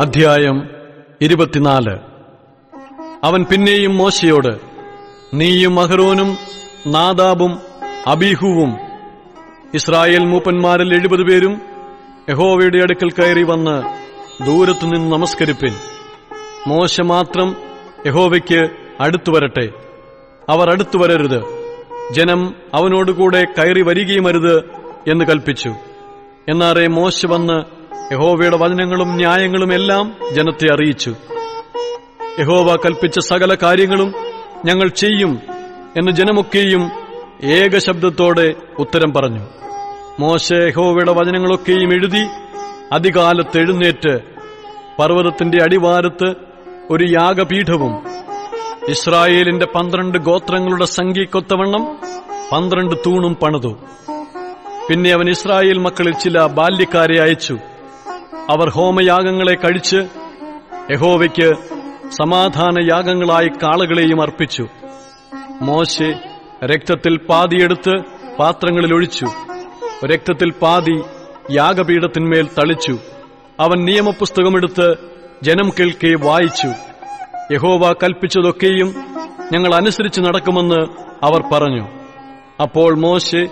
അധ്യായം ഇരുപത്തിനാല്. അവൻ പിന്നെയും മോശയോട് നീയും അഹ്റോനും നാദാബും അബീഹുവും ഇസ്രായേൽ മൂപ്പന്മാരിൽ എഴുപത് പേരും യഹോവയുടെ അടുക്കൽ കയറി വന്ന് ദൂരത്തുനിന്ന് നമസ്കരിപ്പിൻ. മോശ മാത്രം യഹോവയ്ക്ക് അടുത്തു വരട്ടെ. അവർ അടുത്തു വരരുത്. ജനം അവനോടുകൂടെ കയറി വരികയുമരുത് എന്ന് കൽപ്പിച്ചു. എന്നാറെ മോശ വന്ന് യഹോവയുടെ വചനങ്ങളും ന്യായങ്ങളും എല്ലാം ജനത്തെ അറിയിച്ചു. യഹോവ കൽപ്പിച്ച സകല കാര്യങ്ങളും ഞങ്ങൾ ചെയ്യും എന്ന് ജനമൊക്കെയും ഏകശബ്ദത്തോടെ ഉത്തരം പറഞ്ഞു. മോശ യഹോവയുടെ വചനങ്ങളൊക്കെയും എഴുതി അധികാലത്ത് എഴുന്നേറ്റ് പർവതത്തിന്റെ അടിവാരത്ത് ഒരു യാഗപീഠവും ഇസ്രായേലിന്റെ പന്ത്രണ്ട് ഗോത്രങ്ങളുടെ സംഖ്യക്കൊത്തവണ്ണം പന്ത്രണ്ട് തൂണും പണിതു. പിന്നെ അവൻ ഇസ്രായേൽ മക്കളിൽ ചില ബാല്യക്കാരെ അയച്ചു. അവർ ഹോമയാഗങ്ങളെ കഴിച്ച് യഹോവയ്ക്ക് സമാധാന യാഗങ്ങളായി കാളകളെയും അർപ്പിച്ചു. മോശെ രക്തത്തിൽ പാതിയെടുത്ത് പാത്രങ്ങളിൽ ഒഴിച്ചു. രക്തത്തിൽ പാതി യാഗപീഠത്തിന്മേൽ തളിച്ചു. അവൻ നിയമപുസ്തകമെടുത്ത് ജനം കേൾക്കെ വായിച്ചു. യഹോവ കൽപ്പിച്ചതൊക്കെയും ഞങ്ങൾ അനുസരിച്ച് നടക്കുമെന്ന് അവർ പറഞ്ഞു. അപ്പോൾ മോശെ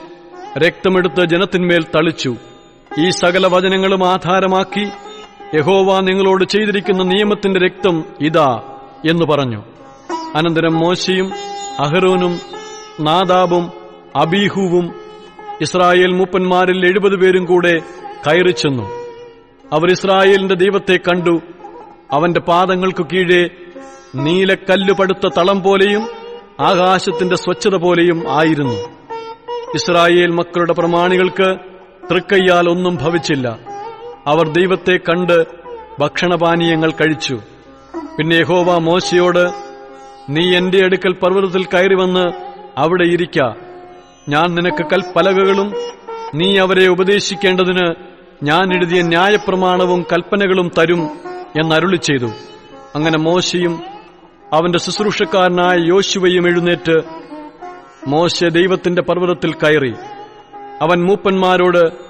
രക്തമെടുത്ത് ജനത്തിന്മേൽ തളിച്ചു. ഈ സകല വചനങ്ങളും ആധാരമാക്കി യഹോവ നിങ്ങളോട് ചെയ്തിരിക്കുന്ന നിയമത്തിന്റെ രക്തം ഇതാ എന്ന് പറഞ്ഞു. അനന്തരം മോശയും അഹ്റോനും നാദാബും അബീഹുവും ഇസ്രായേൽ മൂപ്പന്മാരിൽ എഴുപത് പേരും കൂടെ കയറി ചെന്നു. അവർ ഇസ്രായേലിന്റെ ദൈവത്തെ കണ്ടു. അവന്റെ പാദങ്ങൾക്കു കീഴെ നീലക്കല്ലുപടുത്ത തളം പോലെയും ആകാശത്തിന്റെ സ്വച്ഛത പോലെയും ആയിരുന്നു. ഇസ്രായേൽ മക്കളുടെ പ്രമാണികൾക്ക് തൃക്കയ്യാൽ ഒന്നും ഭവിച്ചില്ല. അവർ ദൈവത്തെ കണ്ട് ഭക്ഷണപാനീയങ്ങൾ കഴിച്ചു. പിന്നെ യഹോവ മോശയോട് നീ എന്റെ അടുക്കൽ പർവതത്തിൽ കയറി വന്ന് അവിടെ ഇരിക്ക. ഞാൻ നിനക്ക് കൽപ്പലകകളും നീ അവരെ ഉപദേശിക്കേണ്ടതിന് ഞാൻ എഴുതിയ ന്യായപ്രമാണവും കൽപ്പനകളും തരും എന്നരുളി ചെയ്തു. അങ്ങനെ മോശയും അവന്റെ ശുശ്രൂഷക്കാരനായ യോശുവയും എഴുന്നേറ്റ് മോശ ദൈവത്തിന്റെ പർവതത്തിൽ കയറി. അവൻ മൂപ്പന്മാരോട്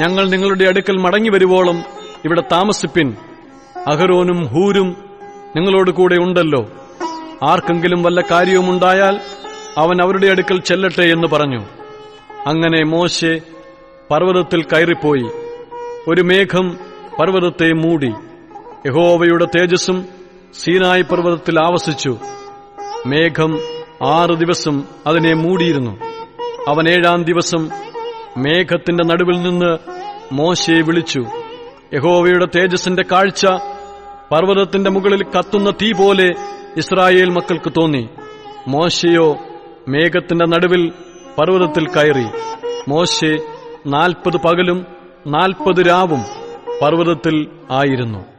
ഞങ്ങൾ നിങ്ങളുടെ അടുക്കൽ മടങ്ങി വരുവോളം ഇവിടെ താമസിപ്പിൻ. അഹരോനും ഹൂരും നിങ്ങളോട് കൂടെ ഉണ്ടല്ലോ. ആർക്കെങ്കിലും വല്ല കാര്യവുമുണ്ടായാൽ അവൻ അവരുടെ അടുക്കൽ ചെല്ലട്ടെ എന്ന് പറഞ്ഞു. അങ്ങനെ മോശെ പർവതത്തിൽ കയറിപ്പോയി. ഒരു മേഘം പർവതത്തെ മൂടി. യഹോവയുടെ തേജസ്സും സീനായി പർവതത്തിൽ ആവസിച്ചു. മേഘം ആറ് ദിവസം അതിനെ മൂടിയിരുന്നു. അവൻ ഏഴാം ദിവസം മേഘത്തിന്റെ നടുവിൽ നിന്ന് മോശയെ വിളിച്ചു യഹോവയുടെ തേജസിന്റെ കാഴ്ച പർവതത്തിന്റെ മുകളിൽ കത്തുന്ന തീ പോലെ ഇസ്രായേൽ മക്കൾക്ക് തോന്നി. മോശയോ മേഘത്തിന്റെ നടുവിൽ പർവതത്തിൽ കയറി. മോശെ നാൽപ്പത് പകലും നാൽപ്പത് രാവും പർവതത്തിൽ ആയിരുന്നു.